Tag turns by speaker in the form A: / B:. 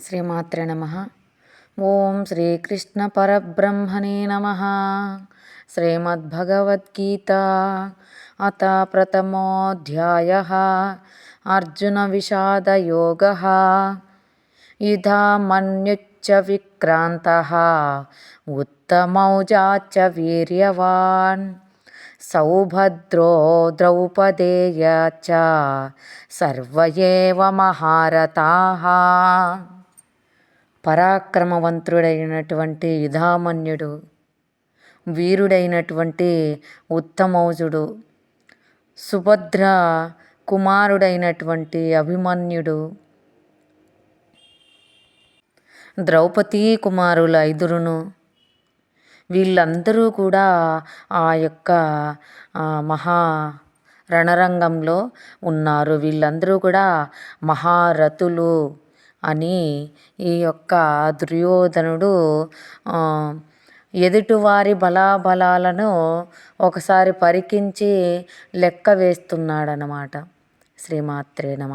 A: శ్రీమాత్రే నమ ఓం శ్రీకృష్ణ పరబ్రహ్మణే నమ శ్రీమద్భగవద్గీత అత ప్రథమోధ్యాయ అర్జున విషాదయోగ ఇధా మన్యుచ్చ విక్రాంత ఉత్తమౌజాచ వీర్యవాన్ सौभद्रो द्रौपदेय च सर्व एव महारथाः పరాక్రమవంతుడైనటువంటి యుధామన్యుడు వీరుడైనటువంటి ఉత్తమౌజుడు సుభద్ర కుమారుడైనటువంటి అభిమన్యుడు. ద్రౌపదీ కుమారుల ఐదురును వీళ్ళందరూ కూడా ఆ యొక్క మహా రణరంగంలో ఉన్నారు. వీళ్ళందరూ కూడా మహారథులు. అని ఈ యొక్క దుర్యోధనుడు ఎదుటివారి బలాబలాలను ఒకసారి పరికించి లెక్క వేస్తున్నాడనమాట శ్రీమాత్రే నమ.